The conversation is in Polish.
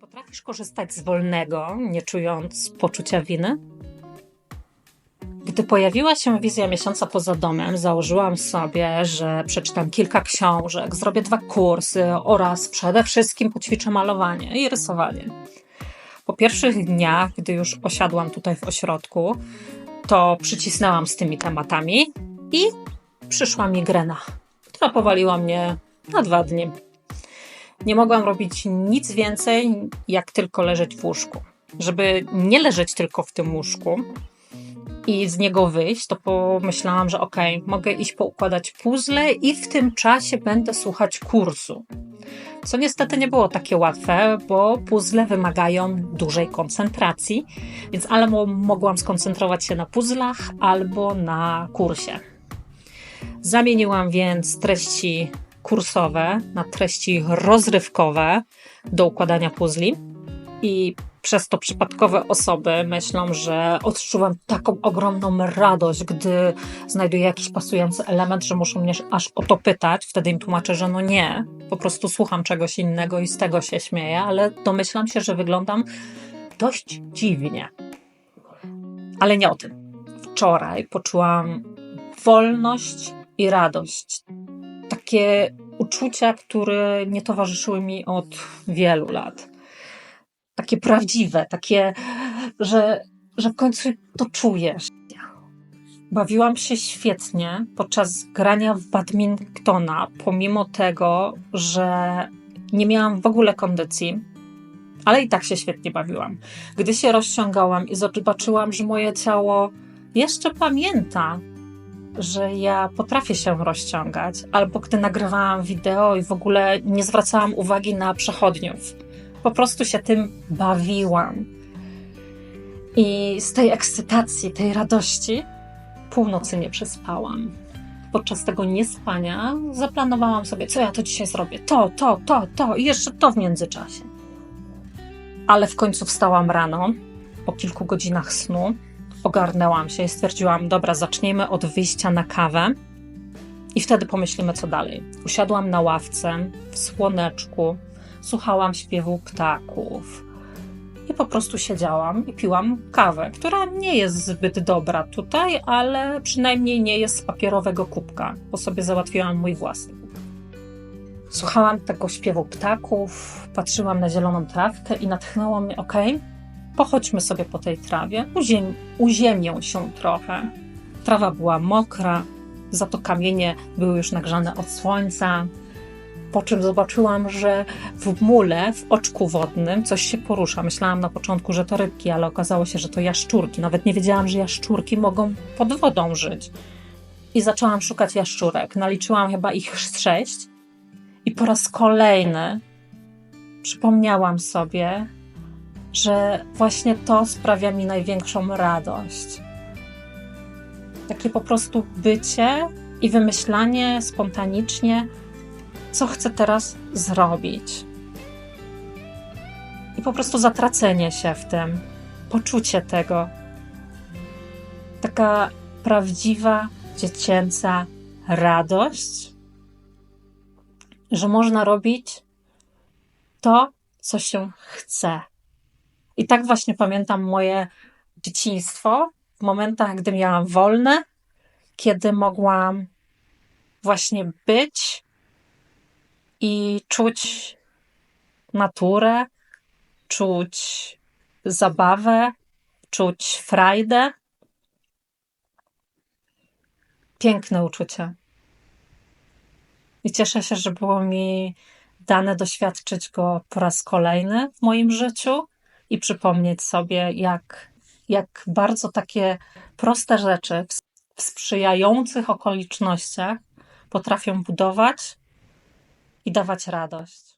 Potrafisz korzystać z wolnego, nie czując poczucia winy? Gdy pojawiła się wizja miesiąca poza domem, założyłam sobie, że przeczytam kilka książek, zrobię dwa kursy oraz przede wszystkim poćwiczę malowanie i rysowanie. Po pierwszych dniach, gdy już osiadłam tutaj w ośrodku, to przycisnęłam z tymi tematami i przyszła migrena, która powaliła mnie na dwa dni. Nie mogłam robić nic więcej, jak tylko leżeć w łóżku. Żeby nie leżeć tylko w tym łóżku i z niego wyjść, to pomyślałam, że okej, okay, mogę iść poukładać puzzle i w tym czasie będę słuchać kursu. Co niestety nie było takie łatwe, bo puzzle wymagają dużej koncentracji, więc albo mogłam skoncentrować się na puzzlach, albo na kursie. Zamieniłam więc treści kursowe na treści rozrywkowe do układania puzli i przez to przypadkowe osoby myślą, że odczuwam taką ogromną radość, gdy znajduję jakiś pasujący element, że muszą mnie aż o to pytać. Wtedy im tłumaczę, że no nie, po prostu słucham czegoś innego i z tego się śmieję, ale domyślam się, że wyglądam dość dziwnie. Ale nie o tym. Wczoraj poczułam wolność i radość takie uczucia, które nie towarzyszyły mi od wielu lat. Takie prawdziwe, takie, że, że w końcu to czujesz. Bawiłam się świetnie podczas grania w badmintona, pomimo tego, że nie miałam w ogóle kondycji, ale i tak się świetnie bawiłam. Gdy się rozciągałam i zobaczyłam, że moje ciało jeszcze pamięta że ja potrafię się rozciągać, albo gdy nagrywałam wideo i w ogóle nie zwracałam uwagi na przechodniów. Po prostu się tym bawiłam. I z tej ekscytacji, tej radości północy nie przespałam. Podczas tego niespania zaplanowałam sobie, co ja to dzisiaj zrobię. To, to, to, to i jeszcze to w międzyczasie. Ale w końcu wstałam rano, po kilku godzinach snu, ogarnęłam się i stwierdziłam, dobra, zacznijmy od wyjścia na kawę i wtedy pomyślimy, co dalej. Usiadłam na ławce, w słoneczku, słuchałam śpiewu ptaków i po prostu siedziałam i piłam kawę, która nie jest zbyt dobra tutaj, ale przynajmniej nie jest z papierowego kubka, bo sobie załatwiłam mój własny. Słuchałam tego śpiewu ptaków, patrzyłam na zieloną trawkę i natchnęło mnie, okej, okay, Pochodźmy sobie po tej trawie, uziem, uziemię się trochę. Trawa była mokra, za to kamienie były już nagrzane od słońca. Po czym zobaczyłam, że w mule, w oczku wodnym coś się porusza. Myślałam na początku, że to rybki, ale okazało się, że to jaszczurki. Nawet nie wiedziałam, że jaszczurki mogą pod wodą żyć. I zaczęłam szukać jaszczurek. Naliczyłam chyba ich sześć. I po raz kolejny przypomniałam sobie, że właśnie to sprawia mi największą radość. Takie po prostu bycie i wymyślanie spontanicznie, co chcę teraz zrobić. I po prostu zatracenie się w tym, poczucie tego. Taka prawdziwa, dziecięca radość, że można robić to, co się chce. I tak właśnie pamiętam moje dzieciństwo w momentach, gdy miałam wolne, kiedy mogłam właśnie być i czuć naturę, czuć zabawę, czuć frajdę. Piękne uczucie. I cieszę się, że było mi dane doświadczyć go po raz kolejny w moim życiu i przypomnieć sobie, jak, jak bardzo takie proste rzeczy w sprzyjających okolicznościach potrafią budować i dawać radość.